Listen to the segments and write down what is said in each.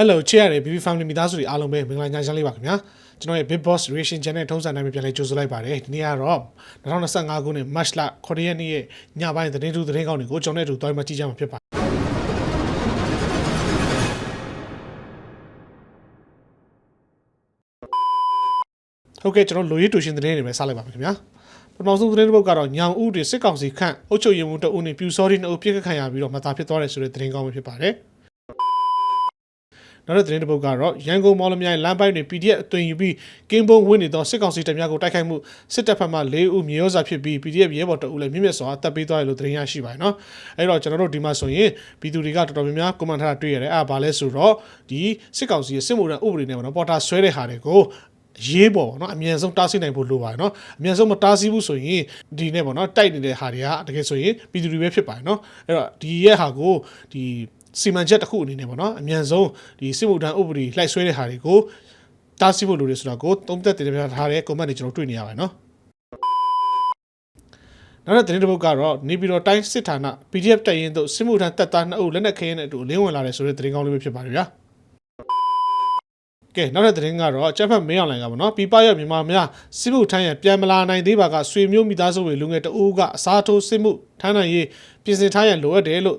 Hello ချစ်ရတဲ့ BB Family မိသားစုတွေအားလုံးပဲမင်္ဂလာညချမ်းလေးပါခင်ဗျာကျွန်တော်ရဲ့ Big Boss Reaction Channel ထုံးစံတိုင်းပဲပြန်လည်ကြိုဆိုလိုက်ပါတယ်ဒီနေ့ကတော့2025ခုနှစ် March လ9ရက်နေ့ရဲ့ညပိုင်းသတင်းထူးသတင်းကောင်းတွေကိုကျွန်တော်နဲ့အတူတွိုင်းမှကြည့်ကြမှာဖြစ်ပါတယ်ဟုတ်ကဲ့ကျွန်တော်လိုရည်တူရှင်သတင်းတွေပဲစလိုက်ပါမယ်ခင်ဗျာပထမဆုံးသတင်းတစ်ပုဒ်ကတော့ညောင်ဦးတွေစစ်ကောင်စီခန့်အုပ်ချုပ်ရေးမှူးတအုပ်နဲ့ပြူစောတိနှစ်အုပ်ပြစ်ခတ်ခံရပြီးတော့မသားဖြစ်သွားတယ်ဆိုတဲ့သတင်းကောင်းပဲဖြစ်ပါတယ် နောက်တဲ့သတင်းတစ်ပုဒ်ကတော့ရန်ကုန်မော်လမြိုင်လမ်းပိုင်းတွင် PDF အသွင်ယူပြီးကင်းပုံဝင်နေသောစစ်ကောင်စီတပ်များကိုတိုက်ခိုက်မှုစစ်တပ်ဖက်မှ၄ဦးမြေရောစာဖြစ်ပြီး PDF ရဲဘော်တအုပ်လည်းမြင့်မြတ်စွာတပ်ပေးသွားတယ်လို့သတင်းရရှိပါတယ်နော်အဲ့တော့ကျွန်တော်တို့ဒီမှာဆိုရင်ပြည်သူတွေကတော်တော်များများကွန်မန့်ထားတာတွေ့ရတယ်အဲ့ဒါဘာလဲဆိုတော့ဒီစစ်ကောင်စီရဲ့စစ်မှုထမ်းဥပဒေနဲ့ပေါ့နော်ပေါ်တာဆွဲတဲ့ဟာတွေကိုရေးပေါ်ပေါ့နော်အမြန်ဆုံးတားဆီးနိုင်ဖို့လိုပါတယ်နော်အမြန်ဆုံးမတားဆီးဘူးဆိုရင်ဒီနဲ့ပေါ့နော်တိုက်နေတဲ့ဟာတွေကတကယ်ဆိုရင်ပြည်သူတွေပဲဖြစ်ပါတယ်နော်အဲ့တော့ဒီရဲ့ဟာကိုဒီ စီမံချက်တစ်ခုအနေနဲ့ပေါ့နော်အမြန်ဆုံးဒီစစ်မှုထမ်းဥပဒေလှိုက်ဆွဲတဲ့ဟာတွေကိုတားဆီးဖို့လိုတယ်ဆိုတာကိုသုံးသက်တင်ပြထားတဲ့ comment တွေကျွန်တော်တွေ့နေရပါတယ်နော်နောက်တဲ့သတင်းတစ်ပုဒ်ကတော့နေပြည်တော်တိုင်းစစ်ဌာန PDF တပ်ရင်းတို့စစ်မှုထမ်းတပ်သား2ဦးလက်နက်ခဲယမ်းနဲ့အတူလင်းဝင်လာတယ်ဆိုတဲ့သတင်းကောင်းလေးပဲဖြစ်ပါတယ်ဗျာကဲနောက်တဲ့သတင်းကတော့ကျက်ဖက်မင်းအောင်လိုင်ကပေါ့နော်ပြပရမြန်မာများစစ်မှုထမ်းရန်ပြန်မလာနိုင်သေးပါကဆွေမျိုးမိသားစုဝင်လူငယ်တအူးကအစားထိုးစစ်မှုထမ်းနိုင်ရေးပြင်ဆင်ထားရန်လိုအပ်တယ်လို့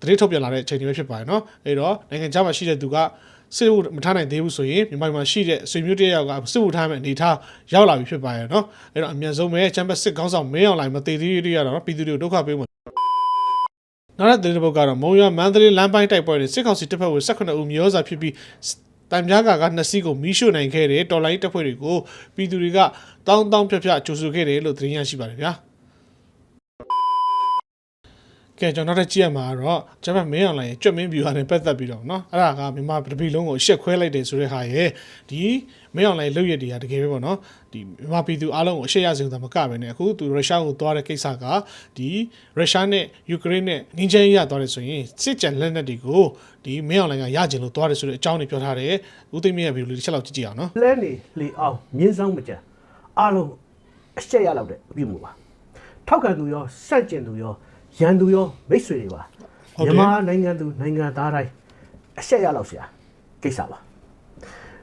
သတင်းထုတ်ပြန်လာတဲ့အချိန်တွေပဲဖြစ်ပါတယ်နော်အဲ့တော့နိုင်ငံခြားမှာရှိတဲ့သူကစစ်မှုမထားနိုင်သေးဘူးဆိုရင်မြန်မာပြည်မှာရှိတဲ့ဆွေမျိုးတယောက်ကစစ်မှုထားမဲ့အနေထားရောက်လာပြီဖြစ်ပါရဲ့နော်အဲ့တော့အမြန်ဆုံးပဲချမ်ပစစ်ကောင်းဆောင်မင်းအောင်လိုင်မသေးသေးရတော့ပြည်သူတွေကိုဒုက္ခပေးမှာနောက်တဲ့သတင်းတစ်ပုဒ်ကတော့မုံရမန္တလေးလမ်းပိုင်းတိုက်ပွဲတွေစစ်ကောင်စီတပ်ဖွဲ့ဝင်18ဦးမျိုးစာဖြစ်ပြီးတံပြားကာကနှစ်စီးကိုမီးရှို့နိုင်ခဲ့တဲ့တော်လိုင်းတပ်ဖွဲ့တွေကိုပြည်သူတွေကတောင်းတောင်းဖြတ်ဖြတ်ကြိုဆိုခဲ့တယ်လို့သတင်းရရှိပါတယ်ဗျာ ကဲကျွန်တော်တို့ကြည့်ရမှာကတော့ဂျပန်မင်းအောင်လိုင်းရဲ့ကြွက်မင်းဗျူဟာနဲ့ပတ်သက်ပြီးတော့เนาะအဲ့ဒါကမြန်မာတပီလုံးကိုရှက်ခွဲလိုက်တယ်ဆိုတဲ့ဟာရဲ့ဒီမင်းအောင်လိုင်းလုတ်ရည်တွေကတကယ်ပဲပေါ့เนาะဒီမြန်မာပြည်သူအားလုံးကိုအရှက်ရစေတာမကပဲねအခုသူရုရှားကိုသွားတဲ့ကိစ္စကဒီရုရှားနဲ့ယူကရိန်းနဲ့ငင်းချမ်းရသွားတယ်ဆိုရင်စစ်ကြံလက်နက်တွေကိုဒီမင်းအောင်လိုင်းကရကျင်လို့သွားတယ်ဆိုတဲ့အကြောင်းတွေပြောထားတယ်ဦးသိမ်းမြင့်ရဲ့ဗီဒီယိုလေးတစ်ချက်လောက်ကြည့်ကြည့်အောင်เนาะ လဲနေလေအောင်မြင်းဆောင်မကြံအားလုံးအရှက်ရလောက်တဲ့အပြုမှုပါထောက်ခံသူရောစန့်ကျင်သူရော ရန်သူရောမိတ်ဆွေတွေပါဟုတ်တယ်မြန်မာနိုင်ငံသူနိုင်ငံသားတိုင်းအရှက်ရလောက်ဆရာကိစ္စပါ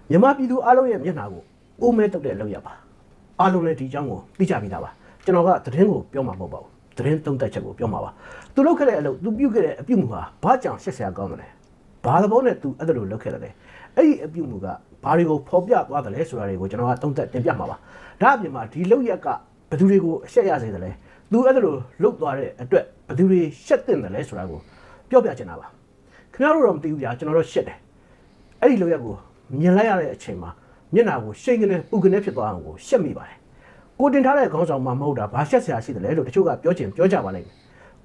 မြန်မာပြည်သူအားလုံးရဲ့မျက်နှာကိုအိုးမဲတုတ်တဲ့အလုပ်ရပါအားလုံးလည်းဒီအကြောင်းကိုသိကြပြီးသားပါကျွန်တော်ကသတင်းကိုပြောမှာမဟုတ်ပါဘူးသတင်းသုံးသပ်ချက်ကိုပြောမှာပါသူလုပ်ခဲ့တဲ့အလုပ်သူပြုတ်ခဲ့တဲ့အပြုမှုဟာဘာကြောင့်ရှက်ဆရာကောင်းတယ်လဲဘာသဘောနဲ့သူအဲ့ဒါလိုလုပ်ခဲ့တယ်လဲအဲ့ဒီအပြုမှုကဘာတွေကိုဖော်ပြသွားတယ်လဲဆိုတာတွေကိုကျွန်တော်ကသုံးသပ်တင်ပြမှာပါဒါအပြင်မှာဒီလုပ်ရက်ကဘယ်သူတွေကိုအရှက်ရစေတယ်လဲ သူအဲ့ဒါလိုလုပ်သွားတဲ့အတွက်ဘယ်သူတွေရှက်တင်တယ်လဲဆိုတာကိုပြောပြချင်တာပါခင်ဗျားတို့တော့မသိဘူးကြာကျွန်တော်တို့ရှက်တယ်အဲ့ဒီလိုရက်ကိုမြင်လိုက်ရတဲ့အချိန်မှာမျက်နှာကိုရှိန်ကနေပူကနေဖြစ်သွားအောင်ကိုရှက်မိပါတယ်ကိုတင်ထားတဲ့ခေါင်းဆောင်မှမဟုတ်တာဘာရှက်စရာရှိတယ်လဲလို့တချို့ကပြောချင်ပြောကြပါလိမ့်မယ်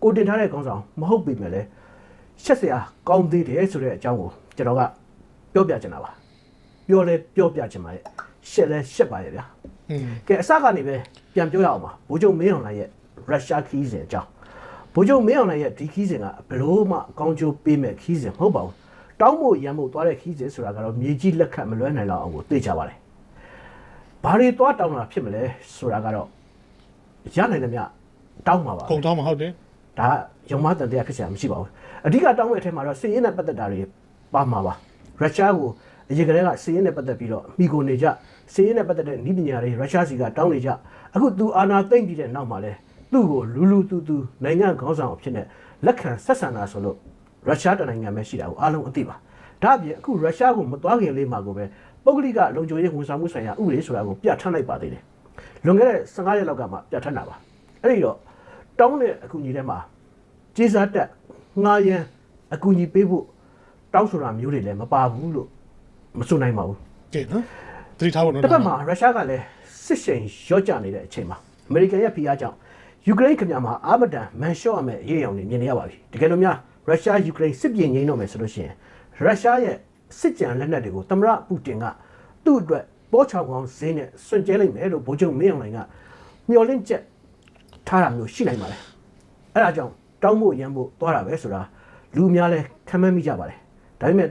ကိုတင်ထားတဲ့ခေါင်းဆောင်မဟုတ်ပြီမဲ့လဲရှက်စရာကောင်းသေးတယ်ဆိုတဲ့အကြောင်းကိုကျွန်တော်ကပြောပြချင်တာပါပြောလဲပြောပြချင်ပါတယ်ရှက်လဲရှက်ပါရဲ့ဗျာอืมကဲအစကနေပဲပြန်ပြောရအောင်ပါဘိုးချုပ်မင်းအောင်လှိုင်ရဲ့ ရုရှားခီးစဉ်အကြောင်းဘိုးချုပ်မင်းအောင်လှိုင်ရဲ့ဒီခီးစဉ်ကဘယ်လို့မှအကောင်းကျိုးပေးမဲ့ခီးစဉ်မဟုတ်ပါဘူးတောင်းဖို့ရမ်းဖို့သွားတဲ့ခီးစဉ်ဆိုတာကတော့မြေကြီးလက်ခတ်မလွဲနိုင်တော့အောင်ကိုသိကြပါတယ်ဘာတွေသွားတောင်းတာဖြစ်မလဲဆိုတာကတော့ရနိုင်တယ်မြတောင်းမှာပါကုံတောင်းမှာဟုတ်တယ်ဒါရုံမတန်တရားဖြစ်စရာမရှိပါဘူးအဓိကတောင်းတဲ့အထက်မှာတော့စီးရင်နဲ့ပတ်သက်တာတွေပါမှာပါရုရှားကိုအရင်ကတည်းကစီးရင်နဲ့ပတ်သက်ပြီးတော့မိကိုနေကြစီးရင်နဲ့ပတ်သက်တဲ့ဤပညာတွေရုရှားစီကတောင်းနေကြအခုသူအာနာသိမ့်ပြီးတဲ့နောက်မှာလဲ သူ့ကိုလူလူတူတူနိုင်ငံခေါင်းဆောင်အဖြစ်နဲ့လက်ခံဆက်ဆံတာဆိုလို့ရုရှားတနိုင်ငံပဲရှိတာကိုအားလုံးအသိပါဒါအပြင်အခုရုရှားကိုမသွားခင်လေးမှာကိုပဲပုဂ္ဂလိကလုံခြုံရေးဝန်ဆောင်မှုဆိုင်ရာဥပဒေဆိုတာကိုပြဋ္ဌာန်းလိုက်ပါသေးတယ်လွန်ခဲ့တဲ့15ရက်လောက်ကမှပြဋ္ဌာန်းတာပါအဲ့ဒီတော့တောင်းတဲ့အကူအညီထဲမှာကျေးဇာတက်ငှားရမ်းအကူအညီပေးဖို့တောင်းဆိုတာမျိုးတွေလည်းမပါဘူးလို့မဆိုနိုင်ပါဘူးကဲနော်သတိထားဖို့နော်တစ်ဖက်မှာရုရှားကလည်းစစ်ရှိန်ရော့ကျနေတဲ့အချိန်မှာအမေရိကန်ရဲ့ဖိအားကြောင့် ယူကရိန်းခင်ဗျာမှာအာမဒန်မန်ရှော့ရမယ့်အရေးအယောင်တွေမြင်နေရပါပြီတကယ်လို့များရုရှားယူကရိန်းစစ်ပြေငြိမ်းတော့မယ်ဆိုလို့ရှိရင်ရုရှားရဲ့စစ်ကြံလက်နက်တွေကိုသမ္မတပူတင်ကသူ့အတွက်ပေါ်ချောင်ကောင်းဈေးနဲ့စွန့်ကြဲလိုက်မယ်လို့ဗိုလ်ချုပ်မင်းအောင်လှိုင်ကမျှော်လင့်ချက်ထားတာမျိုးရှိနိုင်ပါတယ်အဲ့ဒါကြောင့်တောင်းဖို့ရမ်းဖို့သွားတာပဲဆိုတာလူအများလဲခံမမိကြပါတယ်ဒါပေမဲ့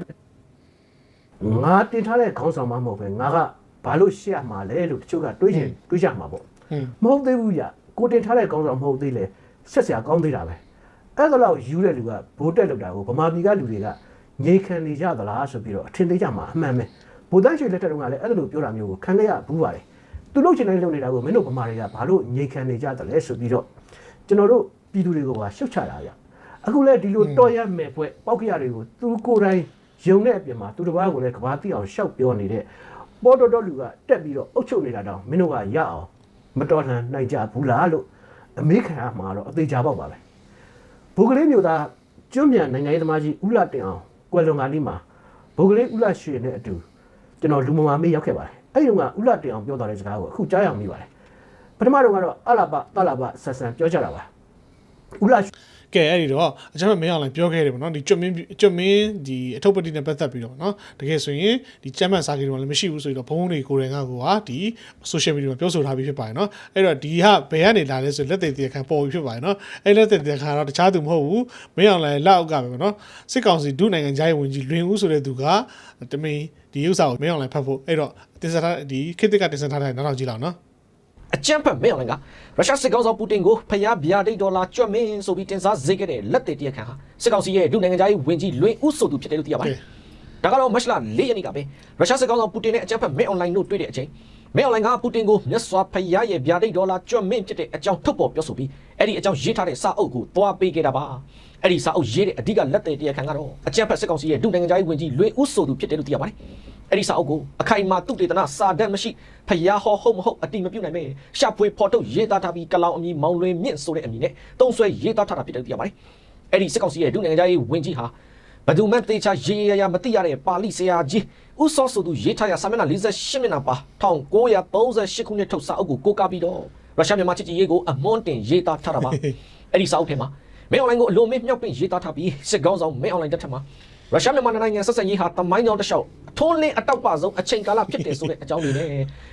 ငါတင်ထားတဲ့ခေါင်းဆောင်မမဟုတ်ပဲငါကဘာလို့ရှက်ရမှာလဲလို့တချို့ကတွေးချင်တွေးကြမှာပေါ့อืมမဟုတ်သေးဘူးကြ ကိုတင်ထားတဲ့ခေါင်းဆောင်မဟုတ်သေးလေဆက်စရာကောင်းသေးတာပဲအဲ့ဒါတော့ယူတဲ့လူကဘိုးတက်လောက်တာကိုဗမာပြည်ကလူတွေကငြိခံနေကြသလားဆိုပြီးတော့အထင်သေးကြမှာအမှန်ပဲဗိုလ်တန်းရွှေလက်ထက်ကလည်းအဲ့လိုပြောတာမျိုးကိုခံခဲ့ရဘူးပါတယ်သူလုပ်ချင်တိုင်းလုပ်နေတာကိုမင်းတို့ဗမာတွေကဘာလို့ငြိခံနေကြသလဲဆိုပြီးတော့ကျွန်တော်တို့ပြည်သူတွေကိုပါရှုတ်ချတာဗျအခုလည်းဒီလိုတော်ရမယ်ပွဲပောက်ကရတွေကိုသူကိုယ်တိုင်ယုံတဲ့အပြင်မှာသူတစ်ပါးကိုလည်းကဘာတိအောင်ရှောက်ပြောနေတဲ့ပေါ်တော်တော်လူကတက်ပြီးတော့အုပ်ချုပ်နေတာတောင်မင်းတို့ကရအောင် မတော်လှန်နိုင်ကြဘူးလားလို့အမေခံရမှာတော့အသေးချာပေါက်ပါပဲဘုကလေးမျိုးသားကျွမ်းမြန်နိုင်ငံရေးသမားကြီးဦးလာတင်အောင်ကွယ်လွန်ကလေးမှာဘုကလေးဦးလာရွှေနဲ့အတူကျွန်တော်လူမမာမေးရောက်ခဲ့ပါတယ်အဲ့ဒီတော့ကဦးလာတင်အောင်ပြောတော်တဲ့စကားကိုအခုကြားရအောင်မိပါတယ်ပထမတော့ကတော့အလာပတလာပဆက်ဆန်ပြောကြတာပါဦးလာရွှေ ကဲအဲ့ဒီတော့အကျွန်တော်မင်းအောင်လည်းပြောခဲ့တယ်ပေါ့နော်ဒီကျွတ်မင်းကျွတ်မင်းဒီအထုပ်ပတိနဲ့ပတ်သက်ပြီးတော့နော်တကယ်ဆိုရင်ဒီကျမ်းမှန်စာကြီးတွေလည်းမရှိဘူးဆိုပြီးတော့ဘုံဘုံတွေကိုယ်တိုင်ကကိုကဒီ social media မှာပြောဆိုထားပြီးဖြစ်ပါတယ်နော်အဲ့တော့ဒီဟာဘယ်ကနေလာလဲဆိုလက်သေးတရားခံပေါ်ပြီးဖြစ်ပါတယ်နော်အဲ့လက်သေးတရားခံတော့တခြားသူမဟုတ်ဘူးမင်းအောင်လည်းလက်အောက်ကပဲပေါ့နော်စစ်ကောင်စီဒုနိုင်ငံခြားရေးဝန်ကြီးလွင်ဦးဆိုတဲ့သူကတမင်းဒီဥစ္စာကိုမင်းအောင်လည်းဖတ်ဖို့အဲ့တော့တင်ဆက်ထားဒီခေတ်သစ်ကတင်ဆက်ထားတဲ့နောက်နောက်ကြည့်လောက်နော် အကြမ်းဖက်မဲအောင်လည်းကရုရှားစစ်ကောင်ဆောင်ပူတင်ကိုဖျားဗျာဒိတ်ဒေါ်လာကြွတ်မင်းဆိုပြီးတင်စားစေခဲ့တဲ့လက်တွေတရက်ခံဟာစစ်ကောင်စီရဲ့ဒုနိုင်ငံသားရေးဝန်ကြီးလွင်ဦးဆိုသူဖြစ်တယ်လို့သိရပါတယ်။ဒါကတော့မတ်လ၄ရက်နေ့ကပဲရုရှားစစ်ကောင်ဆောင်ပူတင်နဲ့အကြမ်းဖက်မဲအွန်လိုင်းတို့တွေ့တဲ့အချိန်မဲအွန်လိုင်းကပူတင်ကိုမြတ်စွာဘုရားရဲ့ဗျာဒိတ်ဒေါ်လာကြွတ်မင်းဖြစ်တဲ့အကြောင်းထုတ်ပေါ်ပြောဆိုပြီးအဲ့ဒီအကြောင်းရေးထားတဲ့စာအုပ်ကိုသွားပေးခဲ့တာပါ။အဲ့ဒီစာအုပ်ရေးတဲ့အဓိကလက်တွေတရက်ခံကတော့အကြမ်းဖက်စစ်ကောင်စီရဲ့ဒုနိုင်ငံသားရေးဝန်ကြီးလွင်ဦးဆိုသူဖြစ်တယ်လို့သိရပါတယ်။ အဲ့ဒီစာအုပ်ကိုအခိုင်အမာတုတေသနာစာတတ်မရှိဖျားဟောဟုတ်မဟုတ်အတိမပြုတ်နိုင်ပဲရှာဖွေဖော်ထုတ်ရေးသားထားပြီးကလောင်အမည်မောင်လွင်မြင့်ဆိုတဲ့အမည်နဲ့တုံးဆွဲရေးသားထားတာဖြစ်တယ်လို့သိရပါတယ်။အဲ့ဒီစစ်ကောင်စီရဲ့ဒုနိုင်ငံသားရေးဝန်ကြီးဟာဘယ်သူမှတေချာရေးရရမသိရတဲ့ပါဠိဆရာကြီးဥစောဆိုသူရေးထားရစာမျက်နှာ48မျက်နှာပါ1938ခုနှစ်ထုတ်စာအုပ်ကိုကိုးကားပြီးတော့ရုရှားမြန်မာချစ်ကြည်ရေးကိုအမွန်းတင်ရေးသားထားတာပါ။အဲ့ဒီစာအုပ်ထဲမှာမဲအွန်လိုင်းကိုအလွန်မင်းမြောက်ပင့်ရေးသားထားပြီးစစ်ကောင်းဆောင်မဲအွန်လိုင်းတက်ထက်မှာရုရှားမြန်မာနိုင်ငံဆက်ဆံရေးဟာတမိုင်းကြောင်တစ်လျှောက်အ ထွန်းလင်းအတောက်ပဆုံးအချိန်ကာလဖြစ်တယ်ဆိုတဲ့အကြောင်းတွေနဲ့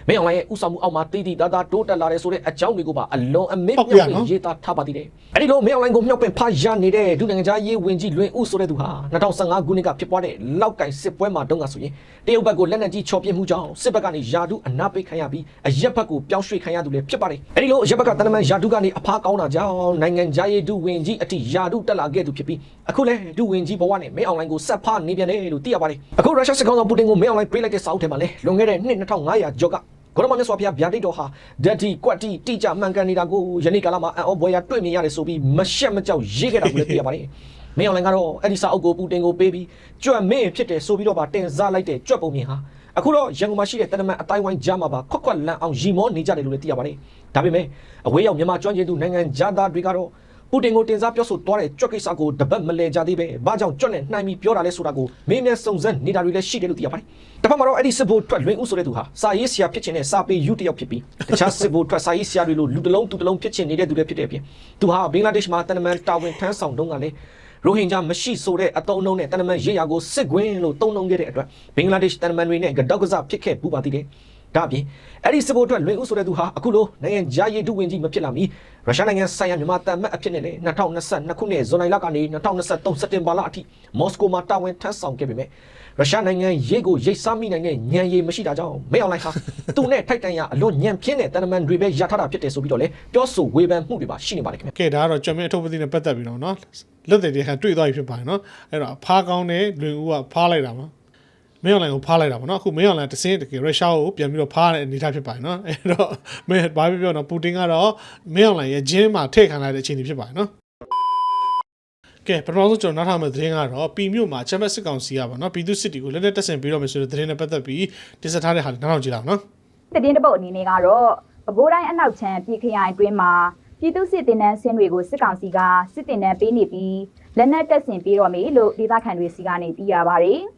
မင်းအောင်လိုင်းရဲ့ဥဆောင်မှုအောက်မှာတည်တည်သားသားတိုးတက်လာတယ်ဆိုတဲ့အကြောင်းတွေကိုပါအလွန်အမင်းပောက်ပြမြောက်နော်ပြီးရေးသားထားပါသေးတယ်။အဲဒီလိုမင်းအောင်လိုင်းကိုမြောက်ပင်ဖာရနေတဲ့ဒုနိုင်ငံသားရေးဝင်ကြီးလွင်ဦးဆိုတဲ့သူဟာ2015ခုနှစ်ကဖြစ်ပွားတဲ့လောက်ကင်စစ်ပွဲမှာတုန်းကဆိုရင်တရုတ်ဘက်ကိုလက်နက်ကြီးချော်ပြစ်မှုကြောင့်စစ်ဘက်ကနေယာဒုအနာပိတ်ခံရပြီးအရက်ဘက်ကိုပြောင်းရွှေ့ခံရသူလည်းဖြစ်ပါတယ်။အဲဒီလိုအရက်ဘက်ကတနမန်ယာဒုကနေအဖားကောင်းတာကြောင့်နိုင်ငံသားရေးဒုဝင်ကြီးအထိယာဒုတက်လာခဲ့သူဖြစ်ပြီးအခုလည်းဒုဝင်ကြီးဘဝနဲ့မင်းအောင်လိုင်းကိုဆက်ဖားနေပြန်တယ်လို့သိရပါတယ်။အခုရုရှားစစ်ကောင်ဆောင်ပူတင်ကိုမင်းအောင်လိုင်းပေးလိုက်တဲ့စာအုပ်ထဲမှာလည်းလွန်ခဲ့တဲ့နှစ်2500ကျော်ကဂရမမြတ်စွာဘုရားဗျာဒိတ်တော်ဟာဓာတိကွက်တိတိကျမှန်ကန်နေတာကိုယနေ့ကာလမှာအံ့ဩဘွယ်ရတွေ့မြင်ရတယ်ဆိုပြီးမရှက်မကြောက်ရေးခဲ့တာကိုလည်းသိရပါတယ်။မင်းအောင်လိုင်းကတော့အဲ့ဒီစာအုပ်ကိုပူတင်ကိုပေးပြီးကြွက်မင်းဖြစ်တယ်ဆိုပြီးတော့ပါတင်စားလိုက်တဲ့ကြွက်ပုံမြင်ဟာအခုတော့ရန်ကုန်မှာရှိတဲ့တနမန်အတိုင်းဝိုင်းကြားမှာပါခွက်ခွက်လန့်အောင်ရီမောနေကြတယ်လို့လည်းသိရပါတယ်။ဒါပေမဲ့အဝေးရောက်မြန်မာကျွမ်းကျင်သူနိုင်ငံသားတွေကတော့ ပူတင်ကိုတင်စားပြောဆိုသွားတဲ့ကြွက်ကိစ္စကိုတပတ်မလဲကြသေးပဲ။ဘာကြောင့်ကြွက်နဲ့နှိုင်းပြီးပြောတာလဲဆိုတာကိုမင်းမြန်စုံစမ်းနေတာတွေလည်းရှိတယ်လို့သိရပါတယ်။တစ်ဖက်မှာတော့အဲ့ဒီစစ်ဘိုလ်ထွက်လွင်ဦးဆိုတဲ့သူဟာစာရေးဆရာဖြစ်ချင်တဲ့စာပေယူတစ်ယောက်ဖြစ်ပြီးတခြားစစ်ဘိုလ်ထွက်စာရေးဆရာတွေလိုလူတစ်လုံးသူတစ်လုံးဖြစ်ချင်နေတဲ့သူတွေဖြစ်တဲ့အပြင်သူဟာဘင်္ဂလားဒေ့ရှ်မှာတန်တမန်တာဝန်ထမ်းဆောင်တုန်းကလည်းရိုဟင်ဂျာမရှိဆိုတဲ့အတုံးအနှုံးနဲ့တန်တမန်ရေးရာကိုစစ်ကွင်းလို့တုံးနှုံခဲ့တဲ့အတွက်ဘင်္ဂလားဒေ့ရှ်တန်တမန်တွေနဲ့ကြောက်ကစားဖြစ်ခဲ့ပူပါသေးတယ်။ ဒါအပြင်အဲ့ဒီစစ်ဘိုလ်အတွက်လွင်ဦးဆိုတဲ့သူဟာအခုလိုနိုင်ငံဂျာရေးဒုဝင်ကြီးမဖြစ်လာမီရုရှားနိုင်ငံဆိုင်ရာမြန်မာတန်မတ်အဖြစ်နဲ့လည်း2022ခုနှစ်ဇွန်လလကနေ2023စက်တင်ဘာလအထိမော်စကိုမှာတာဝန်ထမ်းဆောင်ခဲ့ပေမဲ့ရုရှားနိုင်ငံရေးကိုရိတ်စားမိနိုင်တဲ့ညံရည်မရှိတာကြောင့်မဲအောင်လိုက်ဟာသူနဲ့ထိုက်တန်ရအလွန်ညံပြင်းတဲ့တန်တမန်တွေပဲရထားတာဖြစ်တယ်ဆိုပြီးတော့လည်းပြောဆိုဝေဖန်မှုတွေပါရှိနေပါတယ်ခင်ဗျကဲဒါကတော့ကျွတ်မင်းအထုပ်ပတိနဲ့ပတ်သက်ပြီးတော့နော်လက်သေးတရားခံတွေ့သွားပြီဖြစ်ပါတယ်နော်အဲ့တော့ဖားကောင်းတဲ့လွင်ဦးကဖားလိုက်တာပါ မင်းအွန်လိုင်းကိုဖားလိုက်တာပေါ့နော်အခုမင်းအွန်လိုင်းတစ်စင်းတကယ်ရုရှားကိုပြန်ပြီးတော့ဖားတဲ့အနေအထားဖြစ်ပါတယ်နော်အဲ့တော့မင်းဘာပြောပြောတော့ပူတင်ကတော့မင်းအွန်လိုင်းရဲ့ဂျင်းမှာထည့်ခံလိုက်တဲ့အခြေအနေဖြစ်ပါတယ်နော်ကဲပထမဆုံးကျွန်တော်နောက်ထပ်မယ့်သတင်းကတော့ပီမြို့မှာချမ်ပီယံစစ်ကောင်စီကပါနော်ပြည်သူစစ်တီကိုလက်လက်တက်ဆင်ပြီးတော့မယ်ဆိုတဲ့သတင်းနဲ့ပတ်သက်ပြီးတင်ဆက်ထားတဲ့ဟာလေးနောက်နောက်ကြည့်လောက်နော်တည်င်းတစ်ပုတ်အနေနဲ့ကတော့ပဲခူးတိုင်းအနောက်ချမ်းပြည်ခရိုင်အတွင်းမှာပြည်သူစစ်တင်နန်းဆင်းတွေကိုစစ်ကောင်စီကစစ်တင်နန်းပေးနေပြီးလက်နက်တပ်ဆင်ပေးတော့မယ်လို့ဒေသခံတွေစီကနေသိရပါတယ်။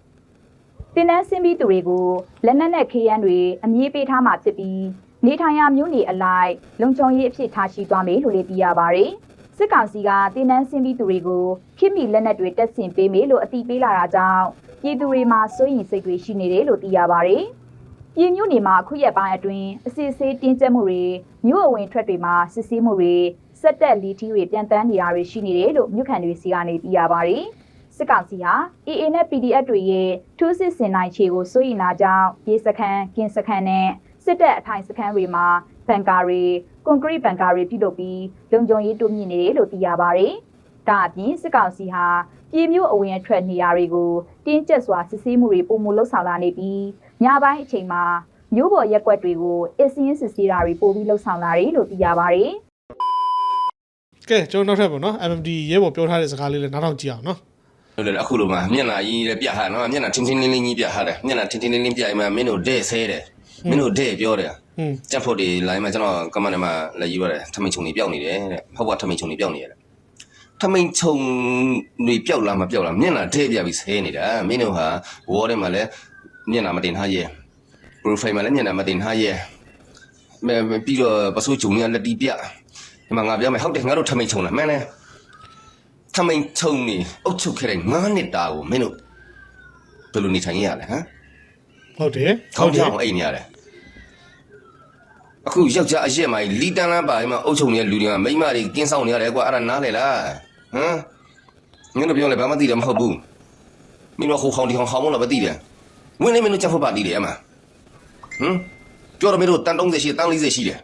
တင်နန်းဆင်းပြီးသူတွေကိုလက်နက်နဲ့ခေးရန်တွေအမြင့်ပေးထားမှဖြစ်ပြီးနေထိုင်ရာမျိုးနေအလိုက်လုံခြုံရေးအဖြစ်ထားရှိသွားမယ်လို့လည်းသိရပါတယ်။စစ်ကောင်စီကတင်နန်းဆင်းပြီးသူတွေကိုခိမိလက်နက်တွေတပ်ဆင်ပေးမယ်လို့အတိပေးလာတာကြောင့်ပြည်သူတွေမှာစိုးရိမ်စိတ်တွေရှိနေတယ်လို့သိရပါတယ်။ပြည်မြို့နေမှာအခုရက်ပိုင်းအတွင်းအစစ်ဆေးတင်းကျပ်မှုတွေမြို့အဝင်ထွက်တွေမှာစစ်ဆေးမှုတွေစက်တက်လီထီတွေပြန်တန်းနေတာတွေရှိနေတယ်လို့မြို့ခံတွေစီကနေသိရပါတယ်။ စစ်ကောင်စီဟာ AA နဲ့ PDF တွေရဲ့ထိုးစစ်ဆင်နိုင်ခြေကိုစိုးရိမ်လာကြောင်းရေစခန်း၊ကင်းစခန်းနဲ့စစ်တပ်အထိုင်စခန်းတွေမှာဘန်ကာတွေကွန်ကရစ်ဘန်ကာတွေပြုလုပ်ပြီးလုံခြုံရေးတိုးမြင့်နေတယ်လို့သိရပါတယ်။ဒါအပြင်စစ်ကောင်စီဟာပြည်မျိုးအဝင်အထွက်နေရာတွေကိုတင်းကျပ်စွာစစ်ဆေးမှုတွေပုံမလှုပ်ဆောင်လာနေပြီးညပိုင်းအချိန်မှာမြို့ပေါ်ရက်ကွက်တွေကိုအစင်းစစ်ဆေးတာတွေပိုပြီးလှုပ်ဆောင်လာတယ်လို့သိရပါတယ်ကဲကျွန်တော်နောက်ထပ်ပေါ့နော် MMD ရဲဘော်ပြောထားတဲ့စကားလေးလည်းနားထောင်ကြည့်အောင်နော် လို့လေအခုလိုမှမျက်နှာကြီးလည်းပြထားနော်မျက်နှာထင်းထင်းလင်းလင်းကြီးပြထားတယ်မျက်နှာထင်းထင်းလင်းလင်းပြရင်မှမင်းတို့တဲ့ဆဲတယ်မင်းတို့တဲ့ပြောတယ်ဟွန်းကြက်ဖို့တွေလိုင်းမှာကျွန်တော်ကမန်ထဲမှာလည်းရေးရတယ်ထမိန်ချုံတွေပျောက်နေတယ်တဲ့ဟုတ်ပါထမိန်ချုံတွေပျောက်နေရတယ်ထမိန်ချုံတွေပျောက်လားမပျောက်လားမျက်နှာတဲ့ပြပြီးဆဲနေတာမင်းတို့ဟာဝေါ်ထဲမှာလည်းမျက်နှာမတင်ထားရဲ profile မှာလည်းမျက်နှာမတင်ထားရဲမပြီးတော့ပစိုးချုံတွေကလက်တီးပြဒီမှာငါပြောမယ်ဟုတ်တယ်ငါတို့ထမိန်ချုံလားမှန်တယ် ထမိန်ချုံနေအုတ်ချုပ်ခဲ့တဲ့9နှစ်တာကိုမင်းတို့ဘယ်လိုနေထိုင်ရလဲဟမ်ဟုတ်တယ်ခေါင်းချောင်းအိမ်နေရတယ်အခုယောက်ျားအရက်မိုင်လီတန်လန်းပါမှာအုပ်ချုပ်နေတဲ့လူတွေကမိန်းမတွေကင်းဆောင်နေရတယ်ကွာအဲ့ဒါနားလေလားဟမ်မင်းတို့ပြောလဲဘာမှသိတယ်မဟုတ်ဘူးမင်းတို့ဟိုခေါင်းဒီခေါင်းခေါင်းမလို့မသိတယ်ဝင်းနေမင်းတို့ချက်ဖို့ပါတည်တယ်အမဟမ်ပြောတော့မင်းတို့တန်30ရှိတန်40ရှိတယ်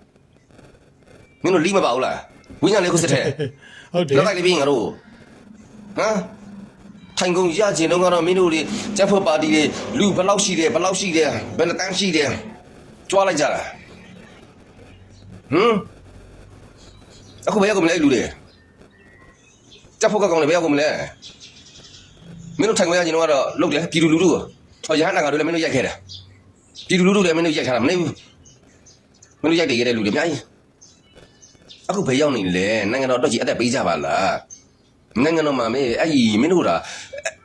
မင်းတို့လီမပါဘူးလားဝင်းညာလေးကိုစစ်ထဲဟုတ်တယ်လောက်လိုက်ပြီးငါတို့ ဟမ်ထိုင်ကုန်ရကျင်တော့ကတော့မင်းတို့တွေချက်ဖို့ပါတီတွေလူဘယ်လောက်ရှိတယ်ဘယ်လောက်ရှိတယ်ဘယ်နှတန်းရှိတယ်ကြွားလိုက်ကြတာဟမ်အခုဘယ်ရောက်ကုန်လဲလူတွေချက်ဖို့ကကောင်းတယ်ဘယ်ရောက်ကုန်လဲမင်းတို့ထိုင်ကုန်ရကျင်တော့ကတော့လုတ်တယ်ပြည်သူလူထုကိုဟောရဟန္တာကတို့လည်းမင်းတို့ရိုက်ခဲ့တယ်ပြည်သူလူထုလည်းမင်းတို့ရိုက်ထားတာမနေဘူးမင်းတို့ရိုက်တယ်ခဲ့တဲ့လူတွေအများကြီးအခုဘယ်ရောက်နေလဲနိုင်ငံတော်အတွက်ကြီးအသက်ပေးကြပါလား နိုင်ငံတော်မှာမင်းအဲ့ဒီမင်းတို့က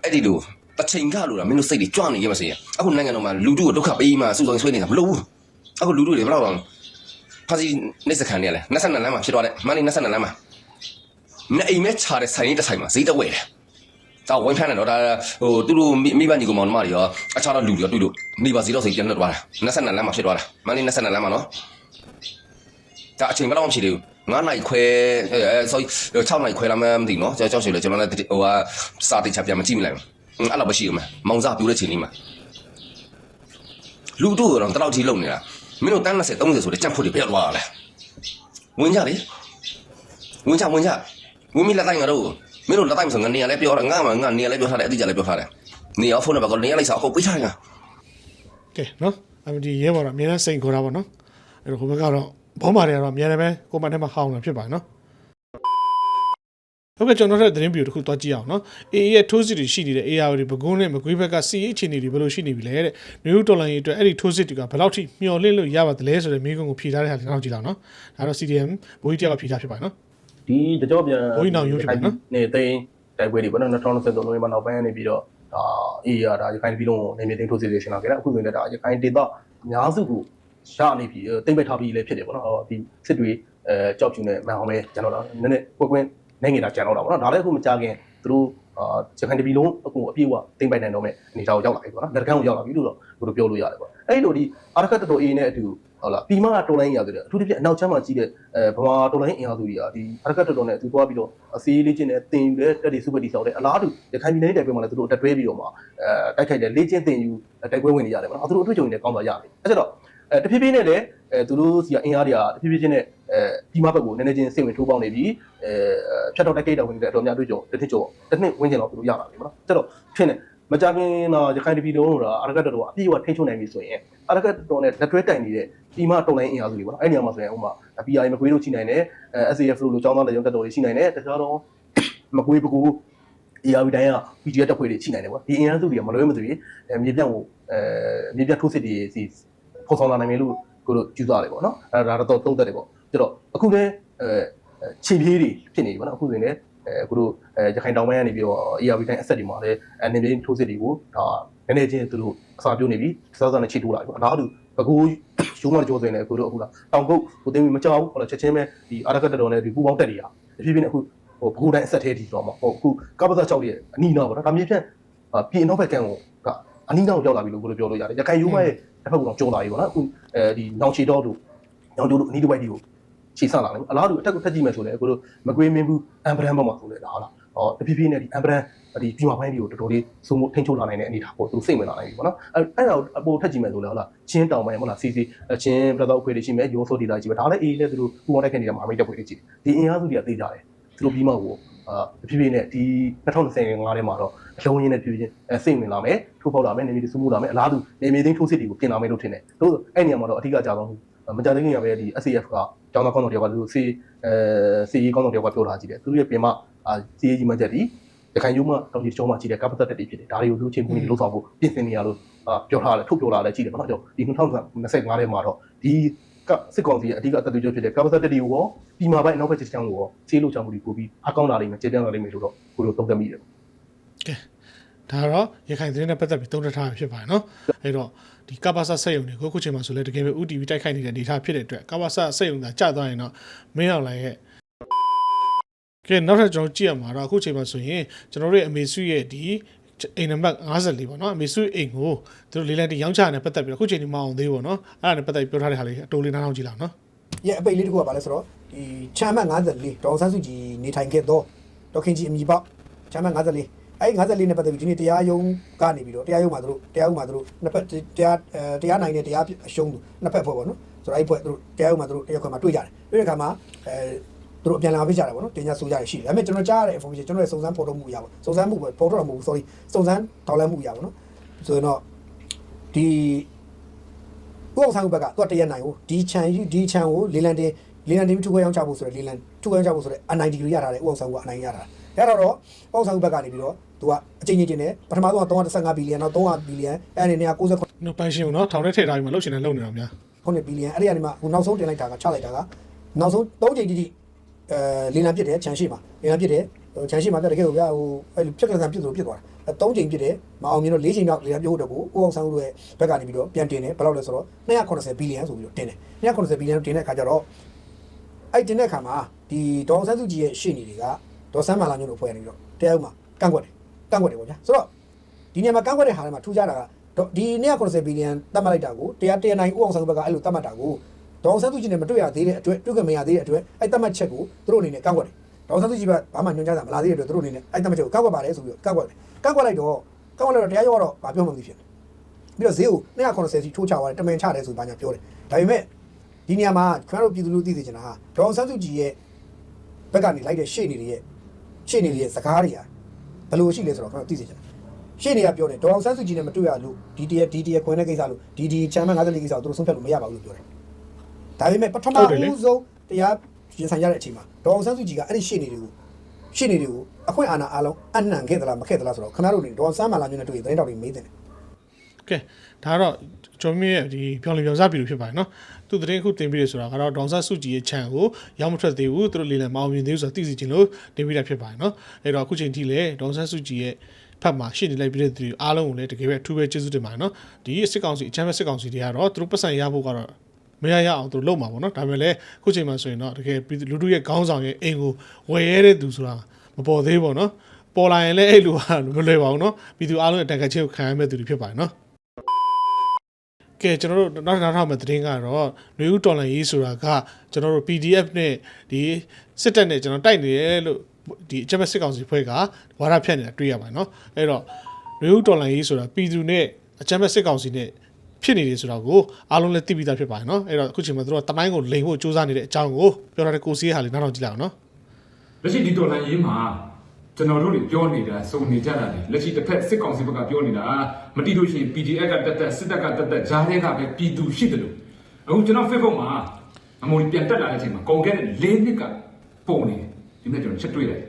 အဲ့ဒီလိုတစ်ချိန်ကလို့လားမင်းတို့စိတ်တွေကြွနေရမစေရအခုနိုင်ငံတော်မှာလူတို့ကိုဒုက္ခပေးမှစူဆောင်းဆွေးနေတာမလို့ဘူးအခုလူတို့တွေဘယ်တော့ဖာစီနေစခံနေရလဲ22လမ်းမှာဖြစ်သွားတယ်မန္တလေး22လမ်းမှာနေအိမ်မဲချာတဲ့ဆိုင်လေးတစ်ဆိုင်မှာဈေးတဝဲတယ်တော့ဝိုင်းဖမ်းနေတော့ဒါဟိုသူတို့မိဘညီကောင်မောင်နှမတွေရောအခြားသောလူတွေရောတွေ့လို့နေပါစီတော့စိတ်ပြန်လွတ်သွားတာ22လမ်းမှာဖြစ်သွားတာမန္တလေး22လမ်းမှာနော်ဒါအချိန်ဘယ်တော့မှဖြစ်သေးဘူး 9နိုင်ခွဲအဲ sorry 6နိုင်ခွဲလာမှမသိဘူးနော်ကျွန်တော်ကြောက်ရွှေလေကျွန်တော်လည်းဟိုကစာတိချပြန်မကြည့်မိလိုက်ဘူးအဲ့လိုမရှိဘူးမမောင်စားပြိုးတဲ့ချိန်လေးမှာလူတို့တော့တလောက်ကြီးလုံနေတာမင်းတို့တန်း20 30ဆိုတဲ့ကြက်ဖို့တွေပြတ်သွားတာလဲဝင်ကြလေဝင်ကြဝင်ကြဝင်မိလက်တိုင်းငါတို့မင်းတို့လက်တိုင်းမဆိုငါနေရလဲပြောတာငါမှငါနေရလဲပြောထားတယ်အတိအကျလဲပြောထားတယ်နေရောဖုန်းနံပါတ်ကိုနေရလိုက်စားအခုပေးထားတယ်ငါကဲနော် MMD ရဲဘော်တော့အများနဲ့စိန်ခေါ်တာပေါ့နော်အဲ့တော့ဟိုဘက်ကတော့ ဘောမာတွေကတော့အများနဲ့ပဲကိုမန်ထဲမှာဟောင်းတာဖြစ်ပါတယ်နော်ဟုတ်ကဲ့ကျွန်တော်တို့သတင်းဗီဒီယိုတစ်ခုသွားကြည့်အောင်နော် AA ရဲ့ထိုးစစ်တွေရှိနေတဲ့ AR တွေဘကုန်းနဲ့မကွေးဘက်ကစီးအခြေအနေတွေဘယ်လိုရှိနေပြီလဲတဲ့မျိုးတော်လိုင်းရေးအတွက်အဲ့ဒီထိုးစစ်တွေကဘယ်လောက်ထိမျှော်လင့်လို့ရပါသလဲဆိုတဲ့မိကုံကိုဖြေထားတဲ့ဟာလေးနောက်ကြည့်လောက်နော်ဒါတော့ CDM ဘိုးကြီးတယောက်ကဖြေထားဖြစ်ပါတယ်နော်ဒီတကြောပြန်ဘိုးကြီးနောင်ရုပ်ဖြစ်ပါနော်နေသိန်းတိုက်ပွဲတွေပေါ့နော်2023နိုဝင်ဘာနောက်ပိုင်းကနေပြီးတော့ဒါအေးရဒါရခိုင်ပြည်လုံးကိုနေမြေသိန်းထိုးစစ်တွေရှင်လာခဲ့တာအခုဆိုရင်လည်းဒါရခိုင်ဒေသအများစုကို ရနေပြီတိမ့်ပိတ်ထားပြီးလည်းဖြစ်တယ်ပေါ့နော်ဟောဒီစစ်တွေအဲကြောက်ဖြူနဲ့မန်အောင်ပဲကျွန်တော်တို့နည်းနည်းကွက်ကွင်းနေငင်တာကြံတော့တာပေါ့နော်ဒါလည်းအခုမကြခင်သူတို့အာရခိုင်ပြည်လုံးအခုအပြည့်အဝတိမ့်ပိတ်နိုင်တော့မဲ့အနေအထားကိုရောက်လာပြီပေါ့နော်လက်ကမ်းကိုရောက်လာပြီလို့တော့ဘယ်လိုပြောလို့ရတယ်ပေါ့အဲ့လိုဒီအာရခတ်တော်အေးနဲ့အတူဟုတ်လားပြီးမှတော်လိုင်းရဆိုတဲ့အထူးသဖြင့်အနောက်ချမ်းမှာကြီးတဲ့အဲဗမာတော်လိုင်းအင်အားစုတွေကဒီအာရခတ်တော်နဲ့အတူသွားပြီးတော့အစည်းလေးချင်းနဲ့တင်ယူတဲ့တက်ဒီစုပတီဆောင်တဲ့အလားတူရခိုင်ပြည်နယ်တိုက်ပွဲမှာလည်းသူတို့တက်တွဲပြီးတော့မှအဲတိုက်ခိုက်တဲ့လေးချင်းတင်ယူတိုက်ပွဲဝင်နေရတယ်ပေါ့နော်သူတို့အတွေ့အကြုံတွေနဲ့ကောင်းသွားရတယ်အဲကျတော့ အဲတဖြည်းဖြည်းနဲ့လည်းအဲသူတို့စီကအင်အားတွေကတဖြည်းဖြည်းချင်းနဲ့အဲပြီးမှဘက်ကိုနည်းနည်းချင်းစိတ်ဝင်ထိုးပေါက်နေပြီးအဲဖြတ်တော့တိုက်ခိုက်တော်ဝင်နေတဲ့အတော်များတွေ့ကြုံတစ်နှစ်ကျော်တစ်နှစ်ဝန်းကျင်လောက်သူတို့ရလာပြီပေါ့နော်ကျတော့ဖြစ်နေမကြခင်တော့ရခိုင်ပြည်လုံးတော့အာရခတ်တော်ကအပြည့်အဝထိန်းချုပ်နိုင်ပြီဆိုရင်အာရခတ်တော်နဲ့လက်တွဲတိုင်နေတဲ့ဒီမှတော်လိုင်းအင်အားစုတွေပေါ့နော်အဲ့ဒီနေရာမှာဆိုရင်ဥပမာ PI မကွေးလို့ချိနိုင်တယ်အဲ SAF လို့လို့ចောင်းသားလက်ရုံတက်တော်တွေရှိနိုင်တယ်တခြားတော့မကွေးပကူ ARV တိုင်းက PDF တက်ဖွဲ့တွေချိနိုင်တယ်ပေါ့ဒီအင်အားစုတွေကမလွဲမသွေအဲမြေပြန့်ကိုအဲမြေပြန့်ထိုးစစ်တွေစီ ဖော်ဆောင်လာနိုင်မယ်လို့ကိုတို့ကျူးသွားတယ်ပေါ့နော်အဲဒါတော့သုံးသက်တယ်ပေါ့ကျတော့အခုလည်းအဲခြေပြေးတွေဖြစ်နေပြီပေါ့နော်အခုဆိုရင်လည်းအဲကိုတို့အဲရခိုင်တောင်ပိုင်းကနေပြီးတော့ ARV တိုင်းအဆက်တွေမှာလည်းအနေနဲ့ထိုးစစ်တွေကိုဒါနည်းနည်းချင်းသူတို့အစာပြုတ်နေပြီစောစောနဲ့ခြေတိုးလာပြီပေါ့ဒါအတူဘကူရုံးမကြောဆိုရင်လည်းကိုတို့အခုလာတောင်ကုတ်ကိုသိမ်းပြီးမကြောက်ဘူးဟောလားချက်ချင်းပဲဒီအာရကတ်တော်နဲ့ဒီပူပေါင်းတက်တွေကတဖြည်းဖြည်းနဲ့အခုဟိုဘကူတိုင်းအဆက်သေးတည်တော့မှာဟိုအခုကပ္ပစ6ရဲ့အနီးနာပေါ့နော်ဒါမြေဖြန့်ပြည်နောက်ဘက်ကံကိုကအနီးနာကိုရောက်လာပြီလို့ကိုတို့ပြောလို့ရတယ်ရခိုင်ရုံးမရဲ့ တစ်ဖက်ကတော့ကျုံလာပြီပေါ့နော်အခုအဲဒီနောင်ချီတော်တို့နောင်တို့အနီးတစ်ဝိုက်ဒီကိုခြေဆလာတယ်အလားတူအထက်ကိုထက်ကြည့်မယ်ဆိုလည်းကိုတို့မကွေးမင်းဘူးအမ်ဘရန်ဘောမှာဆိုလဲဒါဟုတ်လားဟောတဖြည်းဖြည်းနဲ့ဒီအမ်ဘရန်ဒီဒီမှာပိုင်းဒီကိုတော်တော်လေးစုံမထိန်ချုပ်လာနိုင်တဲ့အနေအထားပေါ့သူစိတ်ဝင်လာနိုင်ပြီပေါ့နော်အဲအဲ့ဒါအပေါ်ထက်ကြည့်မယ်ဆိုလဲဟုတ်လားချင်းတောင်ပိုင်းဟုတ်လားစီစီချင်းပြတော့အခွေတွေရှိမယ်ရုံးစောဒေတာကြီးပဲဒါလည်းအေးလည်းသူတို့ပူပေါင်းတိုက်ခိုက်နေတဲ့မာမိတ်တပ်ဖွဲ့တွေကြီးဒီအင်အားစုတွေကသိကြတယ်သူတို့ပြီးမှကိုဟ အာဖြည်းဖြည်းနဲ့ဒီ2025ထဲမှာတော့အလုံးရင်းနဲ့ဖြည်းဖြည်းအဲစိတ်ဝင်လာမယ်ထိုးပေါက်လာမယ်နေမီစုမှုလာမယ်အလားတူနေမီသိန်းထိုးစစ်တွေကိုပြင်လာမယ်လို့ထင်တယ်တို့အဲ့နေရာမှာတော့အဓိကကြောင်းမကြတဲ့ခင်ရပဲဒီ SAF ကကျောင်းသားကောင်းတော်တယောက်ကသူစီအဲစီရေးကောင်းတော်တယောက်ကပြောထားကြည့်တယ်သူရဲ့ပြင်မအာစီရေးကြီးမှချက်ဒီရခိုင်ယူမတောင်ကြီးကျောင်းမှာကြည့်တဲ့ကပ္ပသက်တက်တွေဖြစ်တယ်ဒါတွေကိုလူချင်းမှုတွေလှုပ်ဆောင်ဖို့ပြင်ဆင်နေရလို့အာပြောထားတယ်ထုတ်ပြောလာတယ်ကြည့်တယ်ပေါ့နော်ကျွန်တော်ဒီ2025ထဲမှာတော့ဒီ ကစစ်ကောင်စီရဲ့အဓိကအသက်သွေးကြောဖြစ်တဲ့ကပ္ပသက်တက်တွေကိုရောဒီမှာပိုင်းနောက်ဘက်စစ်ချောင်းကိုရောစီးလို့ချောင်းမှုတွေပို့ပြီးအကောင်းလာလိမ့်မယ်ကျေပြန့်လာလိမ့်မယ်လို့တော့ကိုလိုသုံးသပ်မိတယ်ကဲဒါကတော့ရခိုင်သတင်းနဲ့ပတ်သက်ပြီးသုံးသပ်ထားတာဖြစ်ပါတယ်နော်အဲ့တော့ဒီကပ္ပစဆက်ယုံတွေကိုခုချိန်မှာဆိုလဲတကယ်ပဲ UTV တိုက်ခိုက်နေတဲ့အနေအထားဖြစ်တဲ့အတွက်ကပ္ပစဆက်ယုံသာကြာသွားရင်တော့မင်းအောင်လိုင်ရဲ့ကဲနောက်ထပ်ကျွန်တော်ကြည့်ရမှာတော့အခုချိန်မှာဆိုရင်ကျွန်တော်တို့ရဲ့အမေစုရဲ့ဒီ အိမ်နံပါတ်54ပေါ့နော်အမေစုအိမ်ကိုသူတို့လေးလံတီရောင်းချနေတဲ့ပတ်သက်ပြီးတော့အခုချိန်ဒီမအောင်သေးဘူးပေါ့နော်အဲ့ဒါနဲ့ပတ်သက်ပြီးပြောထားတဲ့ဟာလေးအတိုးလေးနားထောင်ကြည့်လောက်နော်ရဲ့အပိတ်လေးတစ်ခုကဘာလဲဆိုတော့ဒီချမ်းမတ်54ဒေါအောင်ဆန်းစုကြည်နေထိုင်ခဲ့တော့ဒေါခင်ကြီးအမိပေါက်ချမ်းမတ်54အဲ့54နဲ့ပတ်သက်ပြီးဒီနေ့တရားရုံးကနေပြီးတော့တရားရုံးမှာသူတို့တရားရုံးမှာသူတို့နှစ်ဖက်တရားအဲတရားနိုင်တဲ့တရားအရှုံးနှစ်ဖက်ဖွဲ့ပေါ့နော်ဆိုတော့အဲ့ဖွဲ့သူတို့တရားရုံးမှာသူတို့တရားခွင်မှာတွေ့ကြတယ်တွေ့တဲ့အခါမှာအဲ သူတို့အပြန်လာပေးကြတယ်ပေါ့နော်တင်ညာဆိုကြရရှိတယ်ဒါပေမဲ့ကျွန်တော်ကြားရတဲ့ information ကျွန်တော်ရဲ့စုံစမ်းဖော်ထုတ်မှုအရာပေါ့စုံစမ်းမှုပဲဖော်ထုတ်တာမဟုတ်ဘူး sorry စုံစမ်းထောက်လှမ်းမှုအရာပေါ့နော်ဆိုရင်တော့ဒီဥအောင်ဆောင်ဘက်ကသူကတရက်နိုင်ကိုဒီချန်ဒီချန်ကိုလေလန်တင်လေလန်တင်ထုခွဲရောက်ချဖို့ဆိုရယ်လေလန်ထုခွဲရောက်ချဖို့ဆိုရယ်အနိုင်ဒီဂရီရထားတယ်ဥအောင်ဆောင်ကအနိုင်ရတာရတော့တော့ဥအောင်ဆောင်ဘက်ကနေပြီးတော့သူကအချိန်ကြီးတင်တယ်ပထမဆုံးက315ဘီလီယံနောက်300ဘီလီယံအဲ့ဒီနေရာ69နော်ပိုင်ရှင်ကိုနော်ထောင်ထဲထည့်ထားပြီးမှလှုပ်ရှင်နဲ့လှုပ်နေတော့များခုနှစ်ဘီလီယံအဲ့ဒီကနေမှဟိုနောက်ဆုံးတင်လိုက်တာကချလိုက်တာကနောက်ဆုံး3ချိန်တိတိ အဲလီလန်ပြစ်တယ်ချန်ရှိမှာလီလန်ပြစ်တယ်ချန်ရှိမှာပြတကယ်ကိုဗျာဟိုအဲ့လိုပြက်ကစားပြစ်လို့ပြစ်သွားတာ3ချိန်ပြစ်တယ်မအောင်မြင်တော့4ချိန်တော့လီလန်ပြစ်ဖို့တော့ကိုဦးအောင်ဆန်းဦးရဲ့ဘက်ကနေပြီးတော့ပြန်တင်တယ်ဘယ်လောက်လဲဆိုတော့280ဘီလီယံဆိုပြီးတော့တင်တယ်280ဘီလီယံတင်တဲ့အခါကျတော့အဲ့တင်တဲ့အခါမှာဒီဒေါအောင်ဆန်းစုကြည်ရဲ့ရှေ့နေတွေကဒေါ်ဆန်းမာလာမျိုးတို့ဖွဲ့နေပြီးတော့တရားဥမှာကန့်ကွက်တယ်ကန့်ကွက်တယ်ပေါ့ဗျာဆိုတော့ဒီနေရာမှာကန့်ကွက်တဲ့ဟာထဲမှာထူးခြားတာကဒီ280ဘီလီယံတတ်မှတ်လိုက်တာကိုတရားတရားနိုင်ဦးအောင်ဆန်းဘက်ကအဲ့လိုတတ်မှတ်တာကို ဒေါအောင်ဆန်းစုကြည်နဲ့မတွေ့ရသေးတဲ့အတွက်တွေ့ခွင့်မရသေးတဲ့အတွက်အဲ့တတ်မှတ်ချက်ကိုသူတို့အနေနဲ့ကောက်ွက်တယ်ဒေါအောင်ဆန်းစုကြည်ကဘာမှညွှန်ကြားတာမလာသေးတဲ့အတွက်သူတို့အနေနဲ့အဲ့တတ်မှတ်ချက်ကိုကောက်ွက်ပါတယ်ဆိုပြီးတော့ကောက်ွက်တယ်ကောက်ွက်လိုက်တော့ကောက်ွက်လိုက်တော့တရားရုံးကတော့ဘာပြောမှမသိဖြစ်ဘူးပြီးတော့ဈေးကို280စီထိုးချသွားတယ်တမင်ချတယ်ဆိုဘာညာပြောတယ်ဒါပေမဲ့ဒီနေရာမှာခင်ဗျားတို့ပြည်သူလူထုသိစေချင်တာဟာဒေါအောင်ဆန်းစုကြည်ရဲ့ဘက်ကနေလိုက်တဲ့ရှေ့နေတွေရဲ့ရှေ့နေတွေရဲ့စကားတွေဟာဘယ်လိုရှိလဲဆိုတော့ခင်ဗျားတို့သိစေချင်တာရှေ့နေကပြောတယ်ဒေါအောင်ဆန်းစုကြည်နဲ့မတွေ့ရလို့ဒီတရဒီတရခွင်တဲ့ကိစ္စလို့ဒီဒီချမ်းမ54ကိစ္စကိုသူတို့ဆုံးဖြတ်လို့မရပါဘူးလို့ပြောတယ် ဒါပေမဲ့ပထမဟုတ်တယ်လေဦးဆုံးတရားရင်ဆိုင်ရတဲ့အချိန်မှာဒေါအောင်ဆန်းစုကြည်ကအဲ့ဒီရှေ့နေတွေကိုရှေ့နေတွေကိုအခွင့်အာဏာအားလုံးအနှံခဲ့သလားမခဲ့သလားဆိုတော့ခင်ဗျားတို့တွေဒေါအောင်ဆန်းမာလာမျိုးနဲ့တွေ့ရင်သတင်းတောက်တွေမေးတယ်ကဲဒါကတော့ကျွန်တော်ရဲ့ဒီပြောင်းလဲပြောင်းစားပြီလို့ဖြစ်ပါတယ်နော်သူသတင်းအခုတင်ပြီးရဆိုတာကတော့ဒေါန်ဆတ်စုကြည်ရဲ့ channel ကိုရောက်မထွက်သေးဘူးသူတို့လေးလည်းမအောင်မြင်သေးဘူးဆိုတော့သိစီချင်းလို့တင်ပြီးတာဖြစ်ပါတယ်နော်အဲ့တော့အခုချိန်ထိလည်းဒေါန်ဆတ်စုကြည်ရဲ့ဖတ်မှာရှင်းနေလိုက်ပြီးတဲ့သူတွေအားလုံးကိုလည်းတကယ်ပဲအထူးပဲကျေးဇူးတင်ပါတယ်နော်ဒီစစ်ကောင်စီအချမ်းပဲစစ်ကောင်စီတွေကတော့သူတို့ပတ်စံရဖို့ကတော့ မရရအောင်သူတို့လုပ်မှာပေါ့နော်ဒါပေမဲ့လည်းခုချိန်မှာဆိုရင်တော့တကယ်လူတို့ရဲ့ခေါင်းဆောင်ရဲ့အိမ်ကိုဝယ်ရတဲ့သူဆိုတာမပေါ်သေးဘူးပေါ့နော်ပေါ်လာရင်လည်းအဲ့လိုဟာမလွယ်ပါဘူးနော်ပြည်သူအားလုံးရဲ့တန်ခတ်ခြင်းကိုခံရမဲ့သူတွေဖြစ်ပါတယ်နော်ကဲကျွန်တော်တို့နောက်နောက်ထောက်မဲ့သတင်းကတော့နှွေဦးတော်လန်ရေးဆိုတာကကျွန်တော်တို့ PDF နဲ့ဒီစစ်တပ်နဲ့ကျွန်တော်တိုက်နေတယ်လို့ဒီအချက်မဲ့စစ်ကောင်စီဖွဲ့ကဝါဒဖြန့်နေတာတွေ့ရပါတယ်နော်အဲ့တော့နှွေဦးတော်လန်ရေးဆိုတာပြည်သူနဲ့အချက်မဲ့စစ်ကောင်စီနဲ့ ဖြစ်နေတယ်ဆိုတော့ကိုအားလုံးလည်းသိပြီးသားဖြစ်ပါတယ်နော်အဲ့တော့အခုချိန်မှာတို့ကတမိုင်းကိုလိန်ဖို့စူးစမ်းနေတဲ့အကြောင်းကိုပြောထားတဲ့ကိုစီးရဲ့ဟာလေးနောက်နောက်ကြည့်လိုက်အောင်နော်လက်ရှိဒီဒေါ်လာရေးမှာကျွန်တော်တို့တွေပြောနေတာစုံနေကြတာလေလက်ရှိတစ်ဖက်စစ်ကောင်စီဘက်ကပြောနေတာမတိလို့ရှိရင် PDF ကတက်တက်စစ်တပ်ကတက်တက်ဂျားတွေကပဲပြည်သူရှိတယ်လို့အခုကျွန်တော် Facebook မှာအမိုးပြန်တက်လာတဲ့အချိန်မှာကုန်ခဲ့တဲ့၄နှစ်ကပုံနေတယ်ဒီနေ့ကျွန်တော်ချက်တွေ့တယ်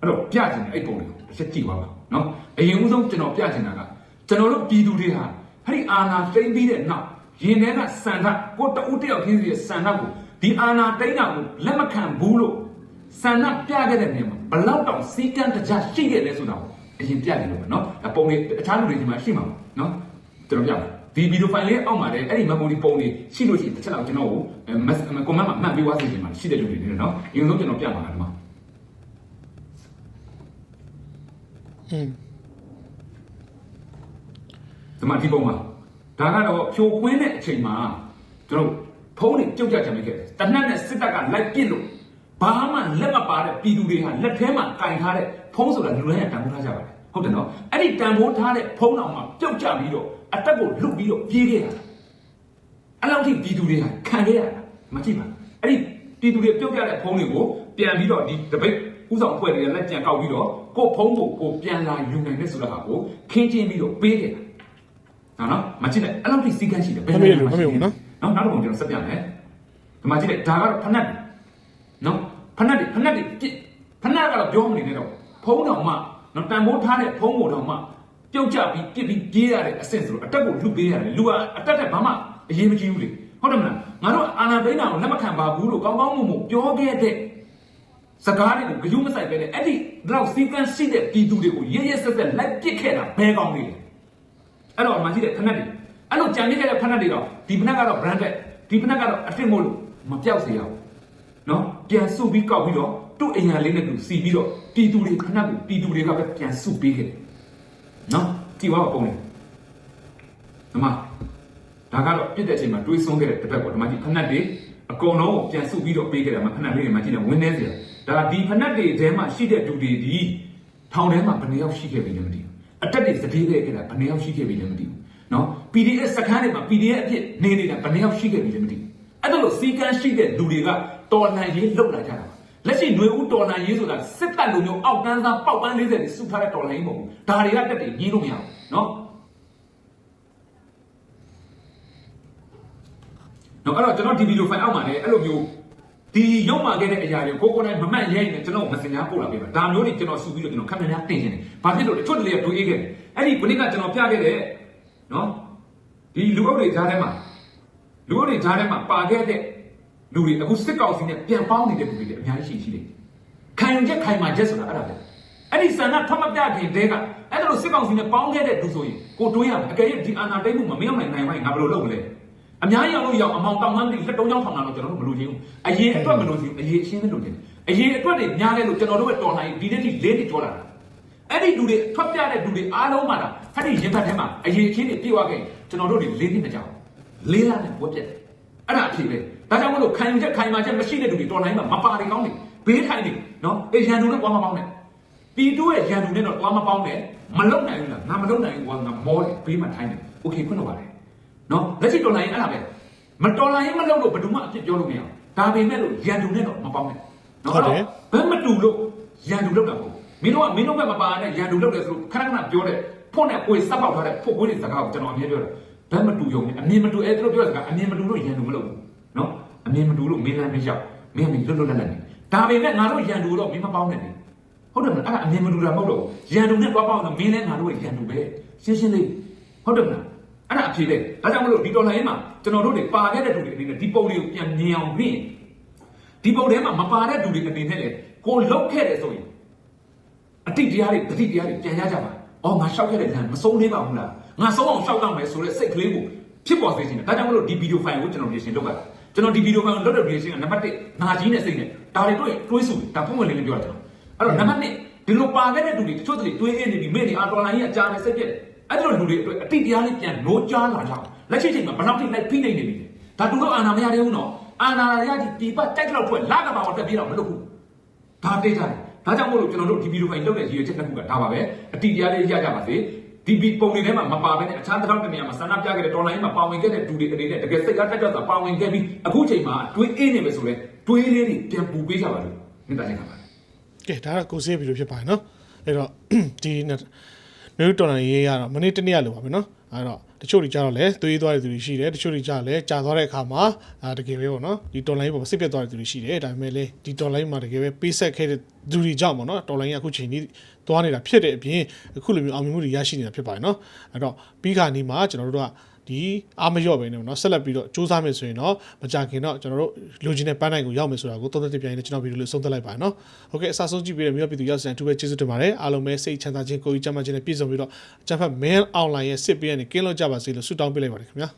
အဲ့တော့ပြချင်တဲ့အဲ့ပုံတွေကိုတစ်ချက်ကြည့်ပါပါနော်အရင်ဦးဆုံးကျွန်တော်ပြချင်တာကကျွန်တော်တို့ပြည်သူတွေဟာ အဲ့ဒီအာဏာသိမ်းပြီးတဲ့နောက်ရင်ထဲကစံဓာတ်ကိုတဦးတယောက်ချင်းစီရဲ့စံဓာတ်ကိုဒီအာဏာသိမ်းတာကိုလက်မခံဘူးလို့ ဆန္ဒပြခဲ့တဲ့နေရာမှာဘလောက်တောင်စီကံတကြရှိခဲ့လဲဆိုတာကိုအရင်ပြနေလို့ပဲเนาะအပုံတွေအခြားလူတွေဒီမှာရှိမှာပါเนาะကျွန်တော်ပြမယ်ဒီဗီဒီယိုဖိုင်လေးအောက်မှာလည်းအဲ့ဒီမပုံဒီပုံတွေရှိလို့ရှိရင်တစ်ချက်လောက်ကျွန်တော်ကိုမက်ကွန်မန့်မှာမှတ်ပေးသွားစေချင်ပါရှိတဲ့လူတွေနေเนาะအရင်ဆုံးကျွန်တော်ပြမှာကဒီမှာ อืม ဒီမှာဒီပုံမှာဒါကတော့ဖြိုခွင်းတဲ့အချိန်မှာကျွန်တော်ဖုံးတွေကြုတ်ကြချင်မိခဲ့တယ်တနက်နဲ့စစ်တပ်ကလိုက်ပစ်လို့ဘာမှလက်မပါတဲ့ပြည်သူတွေဟာလက်ထဲမှာကင်ထားတဲ့ဖုံးဆိုတာလူတိုင်းကတန်ဖိုးထားကြပါတယ်ဟုတ်တယ်နော်အဲ့ဒီတန်ဖိုးထားတဲ့ဖုံးတော်မှာပြုတ်ကျပြီးတော့အတက်ကိုလွတ်ပြီးတော့ပြေးခဲ့ရတာအဲ့လောက်ထိပြည်သူတွေဟာခံခဲ့ရတာမကြည့်ပါအဲ့ဒီပြည်သူတွေပြုတ်ကျတဲ့ဖုံးတွေကိုပြန်ပြီးတော့ဒီတပိတ်ဥဥဆောင်အဖွဲ့တွေကလက်ကြံကောက်ပြီးတော့ကိုဖုံးကိုကိုပြန်လာယူနိုင်တဲ့ဆိုတာကိုခင်းချင်းပြီးတော့ပေးခဲ့တာ နော်နော်မကြည့်လိုက်အဲ့လောက်ထိစီကန်းရှိတယ်မမေ့လို့မမေ့ဘူးနော်နော်နောက်တစ်ပုံကျွန်တော်ဆက်ပြမယ်ဒီမှာကြည့်လိုက်ဒါကတော့ဖနက်တွေနော်ဖနက်တွေဖနက်တွေပြစ်ဖနက်ကတော့ပြောမနေနဲ့တော့ဖုံးတော်မှနော်တန်ဖိုးထားတဲ့ဖုံးကိုတော်မှပြုတ်ကြပြီးပြစ်ပြီးပြေးရတဲ့အဆင့်ဆိုတော့အတက်ကိုလူပေးရတယ်လူကအတက်တဲ့ဘာမှအရေးမကြီးဘူးလေဟုတ်တယ်မလားငါတို့အာနာဘိန်းနာကိုလက်မခံပါဘူးလို့ကောင်းကောင်းမွန်မွန်ပြောခဲ့တဲ့စကားတွေကိုဂယုမဆိုင်ပဲလေအဲ့ဒီတော့စီကန်းရှိတဲ့ပြည်သူတွေကိုရရဆက်ဆက်လိုက်ပစ်ခဲ့တာဘယ်ကောင်းလေးလဲ အဲ့တော့မှကြည့်တဲ့ဖက်နက်တွေအဲ့လိုကြံနေခဲ့တဲ့ဖက်နက်တွေတော့ဒီဖက်နက်ကတော့ branded ဒီဖက်နက်ကတော့အထင်မို့လို့မပြောက်စေရဘူးနော်ပြန်စုပြီးကောက်ပြီးတော့သူ့အရာလေးနဲ့သူစီပြီးတော့တီတူတွေဖက်နက်ကိုတီတူတွေကပဲပြန်စုပေးခဲ့တယ်နော်ကြည့်ပါဦးပုံလေးဒီမှာဒါကတော့ပြစ်တဲ့အချိန်မှာတွေးဆုံးခဲ့တဲ့တစ်ဖက်ပေါ့ဒီမှာကြည့်ဖက်နက်တွေအကုန်လုံးကိုပြန်စုပြီးတော့ပေးခဲ့တယ်မှာဖက်နက်လေးတွေမှာကြည့်တယ်ဝင်းနေစရာဒါဒီဖက်နက်တွေထဲမှာရှိတဲ့ဒူတွေဒီထောင်ထဲမှာဘယ်နှယောက်ရှိခဲ့ပြီလဲမသိဘူး အတက်တွေစတေးခဲ့ခဲ့တာဘယ်နှယောက်ရှိခဲ့ပြီလဲမသိဘူးနော် PDF စခန်းတွေမှာ PDF အဖြစ်နေနေတာဘယ်နှယောက်ရှိခဲ့ပြီလဲမသိဘူးအဲ့ဒါလို့စီကန်းရှိတဲ့လူတွေကတော်လှန်ရေးလုပ်လာကြတာပါလက်ရှိຫນွေဦးတော်လှန်ရေးဆိုတာစစ်တပ်လိုမျိုးအောက်တန်းသားပေါက်ပန်း40တွေစုထားတဲ့တော်လှန်ရေးမဟုတ်ဘူးဒါတွေကတက်တွေညှင်းလို့မရဘူးနော်နော်အဲ့တော့ကျွန်တော်ဒီဗီဒီယိုဖိုင်အောက်မှာလည်းအဲ့လိုမျိုး ဒီရုံမှခဲ့တဲ့အရာတွေကိုကိုယ်ကိုယ်တိုင်မမှတ်ရဲရင်ကျွန်တော်မစင်ညာပို့လာပေးပါဒါမျိုးတွေကျွန်တော်စုပြီးတော့ကျွန်တော်ခက်များတင်နေတယ်ဘာဖြစ်လို့လဲချွတ်တလေတွေးအေးခဲ့တယ်အဲ့ဒီခုနကကျွန်တော်ပြခဲ့တဲ့နော်ဒီလူအုပ်တွေကြားထဲမှာလူအုပ်တွေကြားထဲမှာပါခဲ့တဲ့လူတွေအခုစစ်ကောင်စီနဲ့ပြန်ပေါင်းနေတဲ့လူတွေလည်းအများကြီးရှိရှိတယ်ခံယူချက်ခိုင်မာချက်ဆိုတာအဲ့ဒါပဲအဲ့ဒီဆန္ဒထမပြခင်တဲကအဲ့ဒါလို့စစ်ကောင်စီနဲ့ပေါင်းခဲ့တဲ့လူဆိုရင်ကိုတွေးရမယ်အကယ်၍ဒီအာဏာသိမ်းမှုမမင်းနိုင်နိုင်ဝိုင်းငါဘယ်လိုလုပ်မလဲ အများကြီးအောင်လို့ရအောင်အမောင်တောင်မှန်းပြီးလက်တုံးချောင်းထောင်တာတော့ကျွန်တော်တို့မလို့ချင်းဘူးအရေးအတွက်မလို့ချင်းအရေးအရှင်းမလို့ချင်းအရေးအတွက်တွေများတယ်လို့ကျွန်တော်တို့ပဲတော်နိုင်ဒီနေ့ထိလေးနှစ်ကျော်လာတာအဲ့ဒီလူတွေထွက်ပြတဲ့လူတွေအားလုံးမှာဒါဖက်ဒီရင်ဘတ်ထဲမှာအရေးချင်းတွေပြေဝခဲ့ကျွန်တော်တို့တွေလေးနှစ်မကြောက်လေးလားနဲ့ဘွက်ပြက်တယ်အဲ့ဒါအဖြစ်ပဲဒါကြောင့်မလို့ခံယူချက်ခိုင်မာချက်မရှိတဲ့လူတွေတော်နိုင်မှာမပါတွေကောင်းတယ်ဘေးထိုင်နေနော်အေးရန်သူနဲ့ကွာမပေါင်းနဲ့ပြည်တူရဲ့ရန်သူနဲ့တော့ကွာမပေါင်းနဲ့မလုံနိုင်ဘူးလားငါမလုံနိုင်ဘူးကွာငါမောတယ်ဘေးမှာထိုင်တယ်โอเคခွင့်တော့ပါတယ် နော်လက်ရှိတော်လိုင်းအဲ့ဒါပဲမတော်လိုင်းမလုပ်လို့ဘယ်သူမှအဖြစ်ပြောလို့မရဘူးဒါပေမဲ့လို့ရန်သူနဲ့တော့မပေါင်းနဲ့နော်ဘယ်မတူလို့ရန်သူလောက်တာပေါ့မင်းတို့ကမင်းတို့ဘက်မပါနဲ့ရန်သူလောက်တယ်ဆိုခဏခဏပြောတဲ့ဖို့နဲ့ကိုယ်စပ်ပေါက်ထားတဲ့ဖို့ကိုယ်တွေစကားကိုကျွန်တော်အမြဲပြောတာဘယ်မတူယုံနဲ့အမြင်မတူအဲ့တို့ပြောတဲ့စကားအမြင်မတူလို့ရန်သူမလုပ်ဘူးနော်အမြင်မတူလို့မင်းလည်းမရောက်မင်းမင်းလွတ်လွတ်လပ်လပ်နေဒါပေမဲ့ငါတို့ရန်သူတော့မင်းမပေါင်းနဲ့လေဟုတ်တယ်မလားအဲ့ဒါအမြင်မတူတာမဟုတ်တော့ရန်သူနဲ့သွားပေါင်းတော့မင်းလည်းငါတို့ရဲ့ရန်သူပဲရှင်းရှင်းလေးဟုတ်တယ်မလား အဲ့ဒါအဖြစ်လေဒါကြောင့်မလို့ဒီတော်လိုင်းမှာကျွန်တော်တို့တွေပါခဲ့တဲ့လူတွေအနေနဲ့ဒီပုံတွေကိုပြန်မြင်အောင်ပြင်ဒီပုံထဲမှာမပါတဲ့လူတွေအနေနဲ့လေကိုလောက်ခဲ့တယ်ဆိုရင်အတိတ်တရားတွေတတိတရားတွေပြန်ရကြပါ။အော်ငါရှောက်ခဲ့တဲ့လမ်းမဆုံးသေးပါဘူးလား။ငါဆုံးအောင်ရှောက်တော့မယ်ဆိုတဲ့စိတ်ကလေးကိုဖြစ်ပေါ်စေချင်တယ်။ဒါကြောင့်မလို့ဒီဗီဒီယိုဖိုင်ကိုကျွန်တော်ပြင်ဆင်လုပ်တာ။ကျွန်တော်ဒီဗီဒီယိုဖိုင်ကိုလုပ်တဲ့ပြင်ဆင်ကနံပါတ်1ငါကြီးနဲ့စိတ်နဲ့ဒါတွေတွေ့တွေးစုဒါပုံမှန်လေးလေးပြောတာကျွန်တော်။အဲ့တော့နံပါတ်2ဒီလိုပါခဲ့တဲ့လူတွေတချို့တွေတွေးနေနေပြီမင်းတွေအာတော်လိုင်းကြီးအကြာနဲ့စိတ်ပြက်တယ်။ အဲ့ဒီလိုလူတွေအတွက်အတိတ်တရားလေးပြန်နိုးကြားလာကြအောင်လက်ရှိချိန်မှာဘယ်လောက်ထိလိုက်ဖိနေနေပြီလဲ။ဒါတူတော့အာနာမရသေးဘူးနော်။အာနာရရဒီပြပတ်တိုက်တော့ထွက်လာကပါတော့တက်ပြေးတော့မလုပ်ဘူး။ဒါတိတ်ကြတယ်ဒါကြောင့်မို့လို့ကျွန်တော်တို့ဒီဗီဒီယိုဖိုင်လုပ်တဲ့ရည်ရွယ်ချက်တစ်ခုကဒါပါပဲအတိတရားလေးရကြပါစေဒီဗီပုံတွေထဲမှာမပါဘဲနဲ့အခြားတစ်ထောင်တစ်နေရာမှာဆန္ဒပြခဲ့တဲ့တော်လိုင်းမှာပါဝင်ခဲ့တဲ့သူတွေအနေနဲ့တကယ်စိတ်ကားတက်ကြွစွာပါဝင်ခဲ့ပြီးအခုချိန်မှာတွေးအေးနေမယ်ဆိုလဲတွေးလေးတွေပြန်ပူပေးကြပါလို့မြင်တာချက်ခံပါတယ်ကဲဒါကကိုစေးဗီဒီယိုဖြစ်ပါတယ်နော်အဲ့တော့ဒီ မျိုးတော်လန်ရေးရတော့မနေ့တနေ့ရလို့ပါပဲနော်အဲ့တော့တချို့တွေကြတော့လဲသွေးသွားတဲ့သူတွေရှိတယ်တချို့တွေကြတော့လဲကြာသွားတဲ့အခါမှာအာတကယ်ပဲပေါ့နော်ဒီတော်လိုင်းပေါ်စစ်ပြတ်သွားတဲ့သူတွေရှိတယ်ဒါပေမဲ့လေဒီတော်လိုင်းမှာတကယ်ပဲပေးဆက်ခဲ့တဲ့သူတွေကြောင့်ပေါ့နော်တော်လိုင်းကအခုချိန်ကြီးသွားနေတာဖြစ်တဲ့အပြင်အခုလိုမျိုးအောင်မြင်မှုတွေရရှိနေတာဖြစ်ပါတယ်နော်အဲ့တော့ပြီးခါနီးမှာကျွန်တော်တို့က ဒီအာမရော့ပဲနေပေါ့နော်ဆက်လက်ပြီးတော့စူးစမ်းမယ်ဆိုရင်တော့မကြခင်တော့ကျွန်တော်တို့လိုချင်တဲ့ပန်းနိုင်ကိုရောက်မယ်ဆိုတာကိုသုံးသပ်ပြပြရင်ကျွန်တော်ဗီဒီယိုလေးဆုံးသက်လိုက်ပါနော်ဟုတ်ကဲ့အစားဆုံးကြည့်ပြီးတဲ့မြို့ပြည်သူရောက်စံအထူးပဲကျေးဇူးတင်ပါတယ်အားလုံးပဲစိတ်ချမ်းသာခြင်းကိုယ်ကြီးကျန်းမာခြင်းနဲ့ပြည့်စုံပြီးတော့အချမ်းဖတ် mail online ရဲ့စစ်ပေးရနေကင်းလို့ကြပါစေလို့ဆုတောင်းပေးလိုက်ပါတယ်ခင်ဗျာ